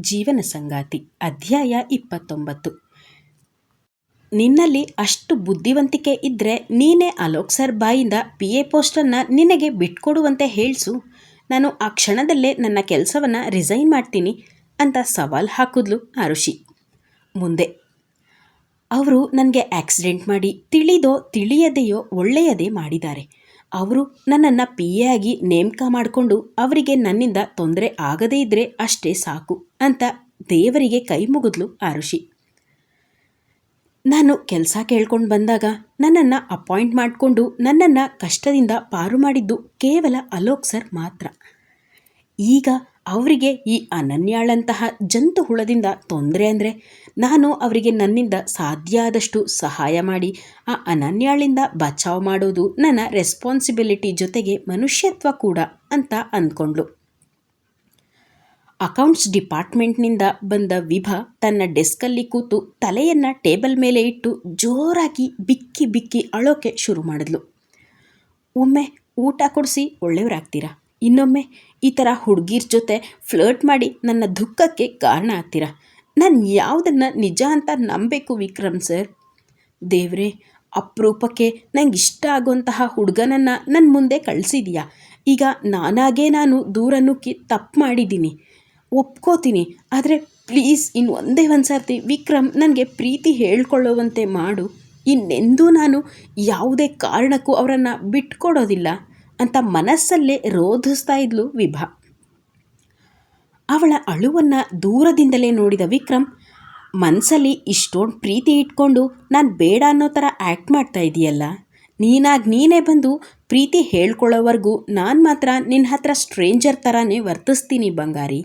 ಜೀವನ ಸಂಗಾತಿ, ಅಧ್ಯಾಯ ಇಪ್ಪತ್ತೊಂಬತ್ತು. ನಿನ್ನಲ್ಲಿ ಅಷ್ಟು ಬುದ್ಧಿವಂತಿಕೆ ಇದ್ದರೆ ನೀನೇ ಅಲೋಕ್ ಸರ್ ಬಾಯಿಂದ ಪಿ ಎ ಪೋಸ್ಟನ್ನು ನಿನಗೆ ಬಿಟ್ಕೊಡುವಂತೆ ಹೇಳಿಸು. ನಾನು ಆ ಕ್ಷಣದಲ್ಲೇ ನನ್ನ ಕೆಲಸವನ್ನು ರಿಸೈನ್ ಮಾಡ್ತೀನಿ ಅಂತ ಸವಾಲ್ ಹಾಕಿದ್ಲು ಆರುಷಿ. ಮುಂದೆ, ಅವರು ನನಗೆ ಆಕ್ಸಿಡೆಂಟ್ ಮಾಡಿ ತಿಳಿದೋ ತಿಳಿಯದೆಯೋ ಒಳ್ಳೆಯದೇ ಮಾಡಿದ್ದಾರೆ. ಅವರು ನನ್ನನ್ನು ಪಿ ಎ ಆಗಿ ನೇಮಕ ಮಾಡಿಕೊಂಡು ಅವರಿಗೆ ನನ್ನಿಂದ ತೊಂದರೆ ಆಗದೇ ಇದ್ದರೆ ಅಷ್ಟೇ ಸಾಕು ಅಂತ ದೇವರಿಗೆ ಕೈ ಮುಗಿದ್ಲು ಆರುಷಿ. ನಾನು ಕೆಲಸ ಕೇಳ್ಕೊಂಡು ಬಂದಾಗ ನನ್ನನ್ನು ಅಪಾಯಿಂಟ್ ಮಾಡಿಕೊಂಡು ನನ್ನನ್ನು ಕಷ್ಟದಿಂದ ಪಾರು ಮಾಡಿದ್ದು ಕೇವಲ ಅಲೋಕ್ ಸರ್ ಮಾತ್ರ. ಈಗ ಅವರಿಗೆ ಈ ಅನನ್ಯಾಳಂತಹ ಜಂತು ಹುಳದಿಂದ ತೊಂದರೆ ಅಂದರೆ ನಾನು ಅವರಿಗೆ ನನ್ನಿಂದ ಸಾಧ್ಯ ಆದಷ್ಟು ಸಹಾಯ ಮಾಡಿ, ಆ ಅನನ್ಯಾಳಿಂದ ಬಚಾವ್ ಮಾಡೋದು ನನ್ನ ರೆಸ್ಪಾನ್ಸಿಬಿಲಿಟಿ ಜೊತೆಗೆ ಮನುಷ್ಯತ್ವ ಕೂಡ ಅಂತ ಅಂದ್ಕೊಂಡ್ಳು. ಅಕೌಂಟ್ಸ್ ಡಿಪಾರ್ಟ್ಮೆಂಟ್ನಿಂದ ಬಂದ ವಿಭಾ ತನ್ನ ಡೆಸ್ಕಲ್ಲಿ ಕೂತು ತಲೆಯನ್ನು ಟೇಬಲ್ ಮೇಲೆ ಇಟ್ಟು ಜೋರಾಗಿ ಬಿಕ್ಕಿ ಬಿಕ್ಕಿ ಅಳೋಕೆ ಶುರು ಮಾಡಿದ್ಲು. ಒಮ್ಮೆ ಊಟ ಕೊಡಿಸಿ ಒಳ್ಳೆಯವರಾಗ್ತೀರಾ ಇನ್ನೊಮ್ಮೆ ಈ ಥರ ಹುಡುಗಿರ ಜೊತೆ ಫ್ಲರ್ಟ್ ಮಾಡಿ ನನ್ನ ದುಃಖಕ್ಕೆ ಕಾರಣ ಆಗ್ತೀರ? ನಾನು ಯಾವುದನ್ನು ನಿಜ ಅಂತ ನಂಬಬೇಕು ವಿಕ್ರಮ್ ಸರ್? ದೇವ್ರೆ, ಅಪರೂಪಕ್ಕೆ ನಂಗೆ ಇಷ್ಟ ಆಗುವಂತಹ ಹುಡುಗನನ್ನು ನನ್ನ ಮುಂದೆ ಕಳಿಸಿದೀಯಾ? ಈಗ ನಾನಾಗೇ ನಾನು ದೂರ ನುಗ್ಗಿ ತಪ್ಪು ಮಾಡಿದ್ದೀನಿ. ಒಪ್ಕೋತೀನಿ, ಆದರೆ ಪ್ಲೀಸ್ ಇನ್ನು ಒಂದೇ ಒಂದು ಸರ್ತಿ ವಿಕ್ರಮ್ ನನಗೆ ಪ್ರೀತಿ ಹೇಳ್ಕೊಳ್ಳುವಂತೆ ಮಾಡು. ಇನ್ನೆಂದೂ ನಾನು ಯಾವುದೇ ಕಾರಣಕ್ಕೂ ಅವರನ್ನು ಬಿಟ್ಕೊಡೋದಿಲ್ಲ. ಅಂತ ಮನಸ್ಸಲ್ಲೇ ರೋಧಿಸ್ತಾ ಇದ್ಲು ವಿಭಾ. ಅವಳ ಅಳುವನ್ನು ದೂರದಿಂದಲೇ ನೋಡಿದ ವಿಕ್ರಮ್ ಮನಸ್ಸಲ್ಲಿ ಇಷ್ಟೊಂದು ಪ್ರೀತಿ ಇಟ್ಕೊಂಡು ನಾನು ಬೇಡ ಅನ್ನೋ ಥರ ಆ್ಯಕ್ಟ್ ಮಾಡ್ತಾ ಇದೆಯಲ್ಲ? ನೀನಾಗಿ ನೀನೇ ಬಂದು ಪ್ರೀತಿ ಹೇಳ್ಕೊಳ್ಳೋವರೆಗೂ ನಾನು ಮಾತ್ರ ನಿನ್ನ ಹತ್ರ ಸ್ಟ್ರೇಂಜರ್ ಥರನೇ ವರ್ತಿಸ್ತೀನಿ ಬಂಗಾರಿ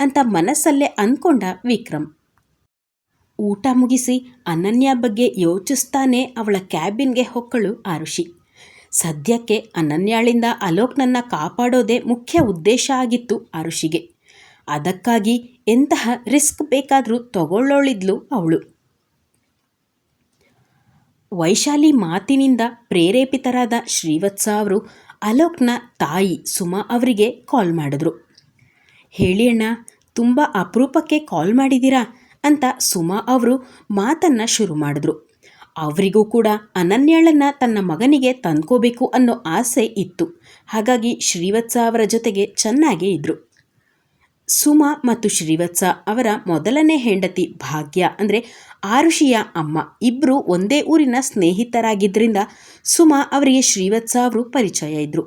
ಅಂತ ಮನಸ್ಸಲ್ಲೇ ಅಂದ್ಕೊಂಡ ವಿಕ್ರಮ್. ಊಟ ಮುಗಿಸಿ ಅನನ್ಯ ಬಗ್ಗೆ ಯೋಚಿಸ್ತಾನೆ ಅವಳ ಕ್ಯಾಬಿನ್ಗೆ ಹೊಕ್ಕಳು ಆರುಷಿ. ಸದ್ಯಕ್ಕೆ ಅನನ್ಯಾಳಿಂದ ಅಲೋಕ್ನನ್ನ ಕಾಪಾಡೋದೇ ಮುಖ್ಯ ಉದ್ದೇಶ ಆಗಿತ್ತು ಅರುಷಿಗೆ. ಅದಕ್ಕಾಗಿ ಎಂತಹ ರಿಸ್ಕ್ ಬೇಕಾದರೂ ತಗೊಳ್ಳೋಳಿದ್ಲು ಅವಳು. ವೈಶಾಲಿ ಮಾತಿನಿಂದ ಪ್ರೇರೇಪಿತರಾದ ಶ್ರೀವತ್ಸ ಅವರು ಅಲೋಕ್ನ ತಾಯಿ ಸುಮಾ ಅವರಿಗೆ ಕಾಲ್ ಮಾಡಿದ್ರು. ಹೇಳಿ ಅಣ್ಣ, ತುಂಬ ಅಪರೂಪಕ್ಕೆ ಕಾಲ್ ಮಾಡಿದ್ದೀರಾ? ಅಂತ ಸುಮಾ ಅವರು ಮಾತನ್ನು ಶುರು ಮಾಡಿದ್ರು. ಅವರಿಗೂ ಕೂಡ ಅನನ್ಯಾಳನ್ನ ತನ್ನ ಮಗನಿಗೆ ತಂದ್ಕೋಬೇಕು ಅನ್ನೋ ಆಸೆ ಇತ್ತು. ಹಾಗಾಗಿ ಶ್ರೀವತ್ಸ ಅವರ ಜೊತೆಗೆ ಚೆನ್ನಾಗೇ ಇದ್ದರು ಸುಮಾ ಮತ್ತು ಶ್ರೀವತ್ಸ ಅವರ ಮೊದಲನೇ ಹೆಂಡತಿ ಭಾಗ್ಯ ಅಂದರೆ ಆರುಷಿಯ ಅಮ್ಮ ಇಬ್ಬರು ಒಂದೇ ಊರಿನ ಸ್ನೇಹಿತರಾಗಿದ್ದರಿಂದ ಸುಮಾ ಅವರಿಗೆ ಶ್ರೀವತ್ಸ ಅವರು ಪರಿಚಯ ಇದ್ದರು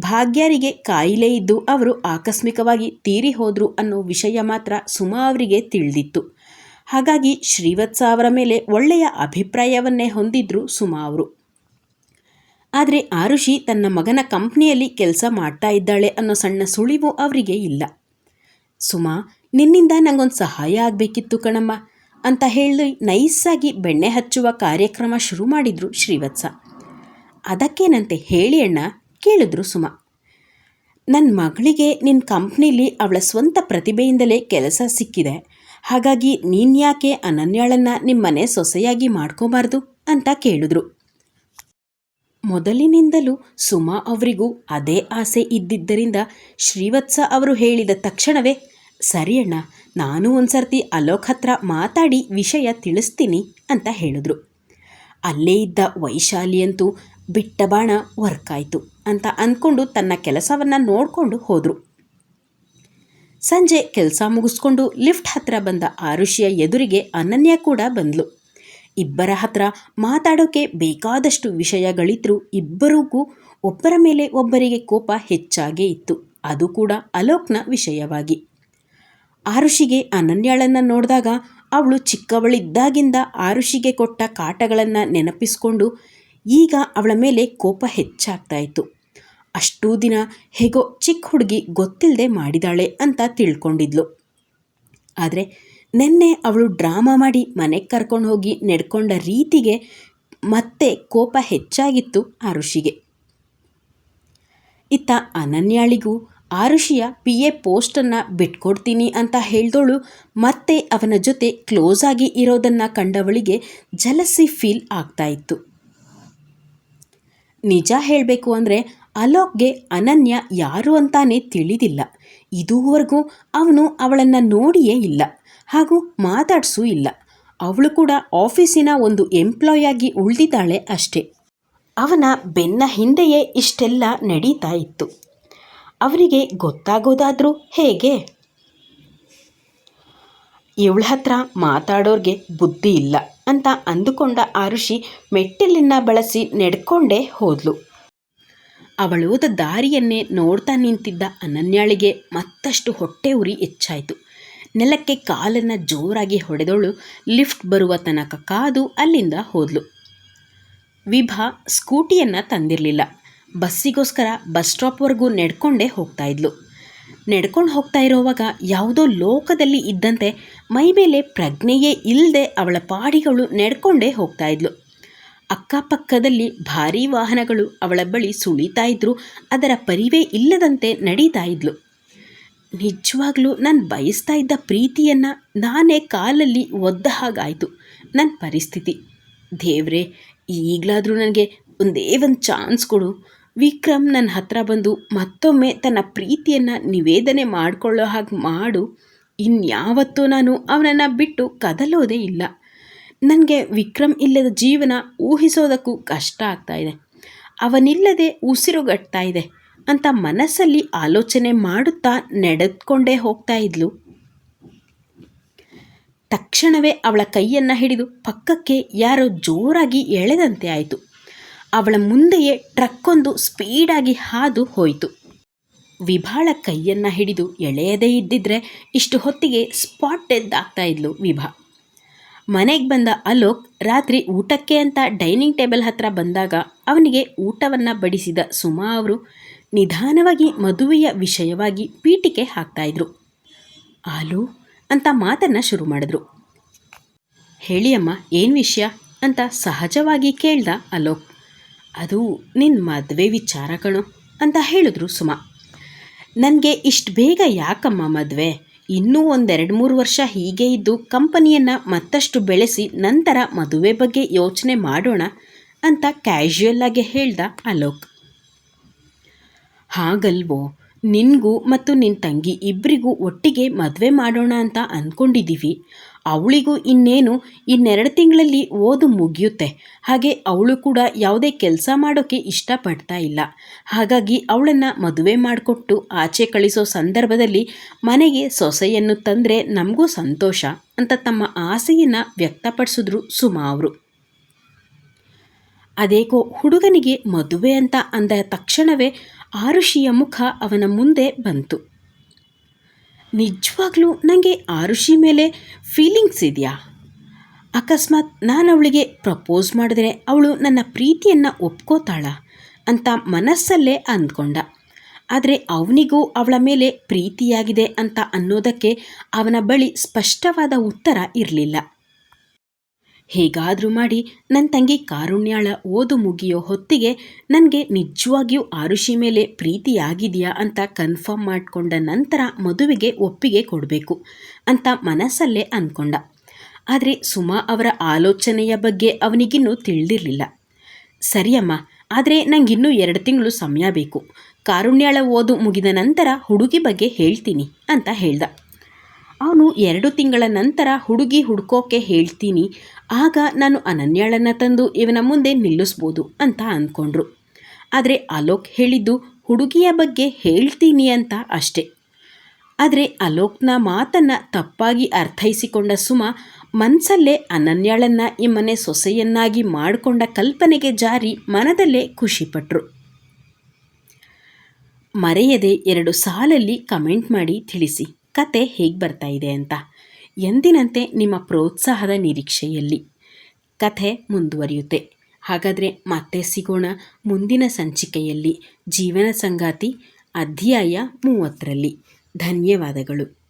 ಭಾಗ್ಯರಿಗೆ ಕಾಯಿಲೆ ಇದ್ದು ಅವರು ಆಕಸ್ಮಿಕವಾಗಿ ತೀರಿ ಹೋದರು ಅನ್ನೋ ವಿಷಯ ಮಾತ್ರ ಸುಮಾ ಅವರಿಗೆ ತಿಳಿದಿತ್ತು. ಹಾಗಾಗಿ ಶ್ರೀವತ್ಸ ಅವರ ಮೇಲೆ ಒಳ್ಳೆಯ ಅಭಿಪ್ರಾಯವನ್ನೇ ಹೊಂದಿದ್ರು ಸುಮಾ ಅವರು. ಆದರೆ ಆರುಷಿ ತನ್ನ ಮಗನ ಕಂಪ್ನಿಯಲ್ಲಿ ಕೆಲಸ ಮಾಡ್ತಾ ಇದ್ದಾಳೆ ಅನ್ನೋ ಸಣ್ಣ ಸುಳಿವು ಅವರಿಗೆ ಇಲ್ಲ. ಸುಮಾ, ನಿನ್ನಿಂದ ನಂಗೊಂದು ಸಹಾಯ ಆಗಬೇಕಿತ್ತು ಕಣಮ್ಮ ಅಂತ ಹೇಳಿ ನೈಸಾಗಿ ಬೆಣ್ಣೆ ಹಚ್ಚುವ ಕಾರ್ಯಕ್ರಮ ಶುರು ಮಾಡಿದ್ರು ಶ್ರೀವತ್ಸ. ಅದಕ್ಕೇನಂತೆ ಹೇಳಿ ಅಣ್ಣ ಕೇಳಿದ್ರು ಸುಮಾ. ನನ್ನ ಮಗಳಿಗೆ ನಿನ್ನ ಕಂಪ್ನಿಲಿ ಅವಳ ಸ್ವಂತ ಪ್ರತಿಭೆಯಿಂದಲೇ ಕೆಲಸ ಸಿಕ್ಕಿದೆ. ಹಾಗಾಗಿ ನೀನ್ಯಾಕೆ ಅನನ್ಯಾಳನ್ನು ನಿಮ್ಮ ಮನೆ ಸೊಸೆಯಾಗಿ ಮಾಡ್ಕೋಬಾರ್ದು ಅಂತ ಕೇಳಿದ್ರು. ಮೊದಲಿನಿಂದಲೂ ಸುಮಾ ಅವರಿಗೂ ಅದೇ ಆಸೆ ಇದ್ದಿದ್ದರಿಂದ ಶ್ರೀವತ್ಸ ಅವರು ಹೇಳಿದ ತಕ್ಷಣವೇ, ಸರಿ ಅಣ್ಣ, ನಾನು ಒಂದ್ಸರ್ತಿ ಅಲೋಕ್ ಹತ್ರ ಮಾತಾಡಿ ವಿಷಯ ತಿಳಿಸ್ತೀನಿ ಅಂತ ಹೇಳಿದ್ರು. ಅಲ್ಲೇ ಇದ್ದ ವೈಶಾಲಿಯಂತೂ ಬಿಟ್ಟ ಬಾಣ ವರ್ಕ್ ಆಯಿತು ಅಂತ ಅಂದ್ಕೊಂಡು ತನ್ನ ಕೆಲಸವನ್ನು ನೋಡಿಕೊಂಡು ಹೋದರು. ಸಂಜೆ ಕೆಲಸ ಮುಗಿಸ್ಕೊಂಡು ಲಿಫ್ಟ್ ಹತ್ರ ಬಂದ ಆರುಷಿಯ ಎದುರಿಗೆ ಅನನ್ಯ ಕೂಡ ಬಂದ್ಲು. ಇಬ್ಬರ ಹತ್ರ ಮಾತಾಡೋಕೆ ಬೇಕಾದಷ್ಟು ವಿಷಯಗಳಿದ್ರೂ ಇಬ್ಬರಿಗೂ ಒಬ್ಬರ ಮೇಲೆ ಒಬ್ಬರಿಗೆ ಕೋಪ ಹೆಚ್ಚಾಗೇ ಇತ್ತು. ಅದು ಕೂಡ ಅಲೋಕ್ನ ವಿಷಯವಾಗಿ. ಆರುಷಿಗೆ ಅನನ್ಯಳನ್ನು ನೋಡಿದಾಗ ಅವಳು ಚಿಕ್ಕವಳಿದ್ದಾಗಿಂದ ಆರುಷಿಗೆ ಕೊಟ್ಟ ಕಾಟಗಳನ್ನು ನೆನಪಿಸ್ಕೊಂಡು ಈಗ ಅವಳ ಮೇಲೆ ಕೋಪ ಹೆಚ್ಚಾಗ್ತಾ ಇತ್ತು. ಅಷ್ಟೂ ದಿನ ಹೇಗೋ ಚಿಕ್ಕ ಹುಡುಗಿ ಗೊತ್ತಿಲ್ಲದೆ ಮಾಡಿದಾಳೆ ಅಂತ ತಿಳ್ಕೊಂಡಿದ್ಲು. ಆದರೆ ನಿನ್ನೆ ಅವಳು ಡ್ರಾಮಾ ಮಾಡಿ ಮನೆಗೆ ಕರ್ಕೊಂಡು ಹೋಗಿ ನೆಡ್ಕೊಂಡ ರೀತಿಗೆ ಮತ್ತೆ ಕೋಪ ಹೆಚ್ಚಾಗಿತ್ತು ಆರುಷಿಗೆ. ಇತ್ತ ಅನನ್ಯಾಳಿಗೂ ಆರುಷಿಯ ಪಿ ಎ ಪೋಸ್ಟನ್ನು ಬಿಟ್ಕೊಡ್ತೀನಿ ಅಂತ ಹೇಳ್ದೋಳು ಮತ್ತೆ ಅವನ ಜೊತೆ ಕ್ಲೋಸ್ ಆಗಿ ಇರೋದನ್ನು ಕಂಡವಳಿಗೆ ಜಲಸಿ ಫೀಲ್ ಆಗ್ತಾ ಇತ್ತು. ನಿಜ ಹೇಳಬೇಕು ಅಂದರೆ ಅಲೋಕ್ಗೆ ಅನನ್ಯ ಯಾರು ಅಂತಾನೆ ತಿಳಿದಿಲ್ಲ. ಇದುವರೆಗೂ ಅವನು ಅವಳನ್ನು ನೋಡಿಯೇ ಇಲ್ಲ. ಹಾಗೂ ಮಾತಾಡಿಸೂ ಇಲ್ಲ. ಅವಳು ಕೂಡ ಆಫೀಸಿನ ಒಂದು ಎಂಪ್ಲಾಯ್ ಆಗಿ ಉಳಿದಿದ್ದಾಳೆ ಅಷ್ಟೇ. ಅವನ ಬೆನ್ನ ಹಿಂದೆಯೇ ಇಷ್ಟೆಲ್ಲ ನಡೀತಾ ಇತ್ತು. ಅವರಿಗೆ ಗೊತ್ತಾಗೋದಾದರೂ ಹೇಗೆ? ಇವಳ ಹತ್ರ ಮಾತಾಡೋರ್ಗೆ ಬುದ್ಧಿ ಇಲ್ಲ ಅಂತ ಅಂದುಕೊಂಡ ಆರುಷಿ ಮೆಟ್ಟಿಲಿನ ಬಳಸಿ ನಡ್ಕೊಂಡೇ ಹೋದ್ಲು. ಅವಳೋದ ದಾರಿಯನ್ನೇ ನೋಡ್ತಾ ನಿಂತಿದ್ದ ಅನನ್ಯಾಳಿಗೆ ಮತ್ತಷ್ಟು ಹೊಟ್ಟೆ ಉರಿ ಹೆಚ್ಚಾಯಿತು. ನೆಲಕ್ಕೆ ಕಾಲನ್ನು ಜೋರಾಗಿ ಹೊಡೆದವಳು ಲಿಫ್ಟ್ ಬರುವ ತನಕ ಕಾದು ಅಲ್ಲಿಂದ ಹೋದ್ಲು. ವಿಭಾ ಸ್ಕೂಟಿಯನ್ನು ತಂದಿರಲಿಲ್ಲ. ಬಸ್ಸಿಗೋಸ್ಕರ ಬಸ್ ಸ್ಟಾಪ್ವರೆಗೂ ನಡ್ಕೊಂಡೇ ಹೋಗ್ತಾ ಇದ್ಲು. ನಡ್ಕೊಂಡು ಹೋಗ್ತಾ ಇರೋವಾಗ ಯಾವುದೋ ಲೋಕದಲ್ಲಿ ಇದ್ದಂತೆ ಮೈಮೇಲೆ ಪ್ರಜ್ಞೆಯೇ ಇಲ್ಲದೆ ಅವಳ ಪಾಡಿಗಳು ನಡ್ಕೊಂಡೇ ಹೋಗ್ತಾ ಇದ್ಲು. ಅಕ್ಕಪಕ್ಕದಲ್ಲಿ ಭಾರೀ ವಾಹನಗಳು ಅವಳ ಬಳಿ ಸುಳಿತಾ ಇದ್ರು, ಅದರ ಪರಿವೇ ಇಲ್ಲದಂತೆ ನಡೀತಾ ಇದ್ಲು. ನಿಜವಾಗ್ಲೂ ನಾನು ಬಯಸ್ತಾ ಇದ್ದ ಪ್ರೀತಿಯನ್ನು ನಾನೇ ಕಾಲಲ್ಲಿ ಒದ್ದ ಹಾಗಾಯಿತು. ನನ್ನ ಪರಿಸ್ಥಿತಿ. ದೇವ್ರೆ, ಈಗಲಾದರೂ ನನಗೆ ಒಂದೇ ಒಂದು ಚಾನ್ಸ್ ಕೊಡು. ವಿಕ್ರಮ್ ನನ್ನ ಹತ್ರ ಬಂದು ಮತ್ತೊಮ್ಮೆ ತನ್ನ ಪ್ರೀತಿಯನ್ನು ನಿವೇದನೆ ಮಾಡಿಕೊಳ್ಳೋ ಹಾಗೆ ಮಾಡು. ಇನ್ಯಾವತ್ತೂ ನಾನು ಅವನನ್ನು ಬಿಟ್ಟು ಕದಲೋದೇ ಇಲ್ಲ. ನನಗೆ ವಿಕ್ರಮ್ ಇಲ್ಲದ ಜೀವನ ಊಹಿಸೋದಕ್ಕೂ ಕಷ್ಟ ಆಗ್ತಾ ಇದೆ. ಅವನಿಲ್ಲದೆ ಉಸಿರುಗಟ್ತಾ ಇದೆ. ಅಂತ ಮನಸ್ಸಲ್ಲಿ ಆಲೋಚನೆ ಮಾಡುತ್ತಾ ನಡೆದುಕೊಂಡೇ ಹೋಗ್ತಾ ಇದ್ಲು. ತಕ್ಷಣವೇ ಅವಳ ಕೈಯನ್ನು ಹಿಡಿದು ಪಕ್ಕಕ್ಕೆ ಯಾರೋ ಜೋರಾಗಿ ಎಳೆದಂತೆ ಆಯಿತು. ಅವಳ ಮುಂದೆಯೇ ಟ್ರಕ್ಕೊಂದು ಸ್ಪೀಡಾಗಿ ಹಾದು ಹೋಯಿತು. ವಿಭಾಳ ಕೈಯನ್ನು ಹಿಡಿದು ಎಳೆಯದೇ ಇದ್ದಿದ್ರೆ ಇಷ್ಟು ಹೊತ್ತಿಗೆ ಸ್ಪಾಟ್ ಡೆತ್ ಆಗ್ತಾ ಇದ್ಲು ವಿಭಾ. ಮನೆಗೆ ಬಂದ ಅಲೋಕ್ ರಾತ್ರಿ ಊಟಕ್ಕೆ ಅಂತ ಡೈನಿಂಗ್ ಟೇಬಲ್ ಹತ್ರ ಬಂದಾಗ ಅವನಿಗೆ ಊಟವನ್ನು ಬಡಿಸಿದ ಸುಮಾ ಅವರು ನಿಧಾನವಾಗಿ ಮದುವೆಯ ವಿಷಯವಾಗಿ ಪೀಠಿಕೆ ಹಾಕ್ತಾಯಿದ್ರು ಆಲು ಅಂತ ಮಾತನ್ನು ಶುರು ಮಾಡಿದ್ರು. ಹೇಳಿ ಅಮ್ಮ ಏನು ವಿಷಯ? ಅಂತ ಸಹಜವಾಗಿ ಕೇಳ್ದ ಅಲೋಕ್. ಅದು ನಿನ್ನ ಮದುವೆ ವಿಚಾರ ಅಂತ ಹೇಳಿದ್ರು ಸುಮಾ. ನನಗೆ ಇಷ್ಟು ಬೇಗ ಯಾಕಮ್ಮ ಮದುವೆ? ಇನ್ನೂ ಒಂದೆರಡು ಮೂರು ವರ್ಷ ಹೀಗೆ ಇದ್ದು ಕಂಪನಿಯನ್ನು ಮತ್ತಷ್ಟು ಬೆಳೆಸಿ ನಂತರ ಮದುವೆ ಬಗ್ಗೆ ಯೋಚನೆ ಮಾಡೋಣ ಅಂತ ಕ್ಯಾಶುಯಲ್ ಆಗಿ ಹೇಳ್ದ ಅಲೋಕ್. ಹಾಗಲ್ವೋ, ನಿನಗೂ ಮತ್ತು ನಿನ್ನ ತಂಗಿ ಇಬ್ಬರಿಗೂ ಒಟ್ಟಿಗೆ ಮದುವೆ ಮಾಡೋಣ ಅಂತ ಅಂದ್ಕೊಂಡಿದ್ದೀವಿ ಅವಳಿಗೂ ಇನ್ನೇನು ಇನ್ನೆರಡು ತಿಂಗಳಲ್ಲಿ ಓದು ಮುಗಿಯುತ್ತೆ. ಹಾಗೆ ಅವಳು ಕೂಡ ಯಾವುದೇ ಕೆಲಸ ಮಾಡೋಕ್ಕೆ ಇಷ್ಟಪಡ್ತಾ ಇಲ್ಲ. ಹಾಗಾಗಿ ಅವಳನ್ನು ಮದುವೆ ಮಾಡಿಕೊಟ್ಟು ಆಚೆ ಕಳಿಸೋ ಸಂದರ್ಭದಲ್ಲಿ ಮನೆಗೆ ಸೊಸೆಯನ್ನು ತಂದರೆ ನಮಗೂ ಸಂತೋಷ ಅಂತ ತಮ್ಮ ಆಸೆಯನ್ನು ವ್ಯಕ್ತಪಡಿಸಿದ್ರು ಸುಮಾ ಅವರು. ಅದೇಕೋ ಹುಡುಗನಿಗೆ ಮದುವೆ ಅಂತ ಅಂದ ತಕ್ಷಣವೇ ಆರುಷಿಯ ಮುಖ ಅವನ ಮುಂದೆ ಬಂತು. ನಿಜವಾಗ್ಲೂ ನನಗೆ ಆರುಷಿ ಮೇಲೆ ಫೀಲಿಂಗ್ಸ್ ಇದೆಯಾ? ಅಕಸ್ಮಾತ್ ನಾನು ಅವಳಿಗೆ ಪ್ರಪೋಸ್ ಮಾಡಿದ್ರೆ ಅವಳು ನನ್ನ ಪ್ರೀತಿಯನ್ನು ಒಪ್ಕೋತಾಳ ಅಂತ ಮನಸ್ಸಲ್ಲೇ ಅಂದ್ಕೊಂಡ. ಆದರೆ ಅವನಿಗೂ ಅವಳ ಮೇಲೆ ಪ್ರೀತಿಯಾಗಿದೆ ಅಂತ ಅನ್ನೋದಕ್ಕೆ ಅವನ ಬಳಿ ಸ್ಪಷ್ಟವಾದ ಉತ್ತರ ಇರಲಿಲ್ಲ. ಹೇಗಾದರೂ ಮಾಡಿ ನನ್ನ ತಂಗಿ ಕಾರುಣ್ಯಾಳ ಓದು ಮುಗಿಯೋ ಹೊತ್ತಿಗೆ ನನಗೆ ನಿಜವಾಗಿಯೂ ಆರುಷಿ ಮೇಲೆ ಪ್ರೀತಿಯಾಗಿದೆಯಾ ಅಂತ ಕನ್ಫರ್ಮ್ ಮಾಡಿಕೊಂಡ ನಂತರ ಮದುವೆಗೆ ಒಪ್ಪಿಗೆ ಕೊಡಬೇಕು ಅಂತ ಮನಸ್ಸಲ್ಲೇ ಅಂದ್ಕೊಂಡ ಆದರೆ ಸುಮಾ ಅವರ ಆಲೋಚನೆಯ ಬಗ್ಗೆ ಅವನಿಗಿನ್ನೂ ತಿಳಿದಿರಲಿಲ್ಲ. ಸರಿಯಮ್ಮ, ಆದರೆ ನನಗಿನ್ನೂ ಎರಡು ತಿಂಗಳು ಸಮಯ ಬೇಕು. ಕಾರುಣ್ಯಾಳ ಓದು ಮುಗಿದ ನಂತರ ಹುಡುಗಿ ಬಗ್ಗೆ ಹೇಳ್ತೀನಿ ಅಂತ ಹೇಳ್ದ. ಅವನು ಎರಡು ತಿಂಗಳ ನಂತರ ಹುಡುಗಿ ಹುಡುಕೋಕೆ ಹೇಳ್ತೀನಿ, ಆಗ ನಾನು ಅನನ್ಯಾಳನ್ನು ತಂದು ಇವನ ಮುಂದೆ ನಿಲ್ಲಿಸ್ಬೋದು ಅಂತ ಅಂದ್ಕೊಂಡ್ರು. ಆದರೆ ಅಲೋಕ್ ಹೇಳಿದ್ದು ಹುಡುಗಿಯ ಬಗ್ಗೆ ಹೇಳ್ತೀನಿ ಅಂತ ಅಷ್ಟೆ. ಆದರೆ ಅಲೋಕ್ನ ಮಾತನ್ನು ತಪ್ಪಾಗಿ ಅರ್ಥೈಸಿಕೊಂಡ ಸುಮ ಮನಸ್ಸಲ್ಲೇ ಅನನ್ಯಾಳನ್ನು ಈ ಮನೆ ಸೊಸೆಯನ್ನಾಗಿ ಮಾಡಿಕೊಂಡ ಕಲ್ಪನೆಗೆ ಜಾರಿ ಮನದಲ್ಲೇ ಖುಷಿಪಟ್ಟರು ಮರೆಯದೆ ಎರಡು ಸಾಲಲ್ಲಿ ಕಮೆಂಟ್ ಮಾಡಿ ತಿಳಿಸಿ. ಕತೆ ಹೇಗೆ ಬರ್ತಾ ಇದೆ ಅಂತ. ಎಂದಿನಂತೆ ನಿಮ್ಮ ಪ್ರೋತ್ಸಾಹದ ನಿರೀಕ್ಷೆಯಲ್ಲಿ ಕಥೆ ಮುಂದುವರಿಯುತ್ತೆ. ಹಾಗಾದರೆ ಮತ್ತೆ ಸಿಗೋಣ ಮುಂದಿನ ಸಂಚಿಕೆಯಲ್ಲಿ ಜೀವನ ಸಂಗಾತಿ ಅಧ್ಯಾಯ ಮೂವತ್ತರಲ್ಲಿ. ಧನ್ಯವಾದಗಳು.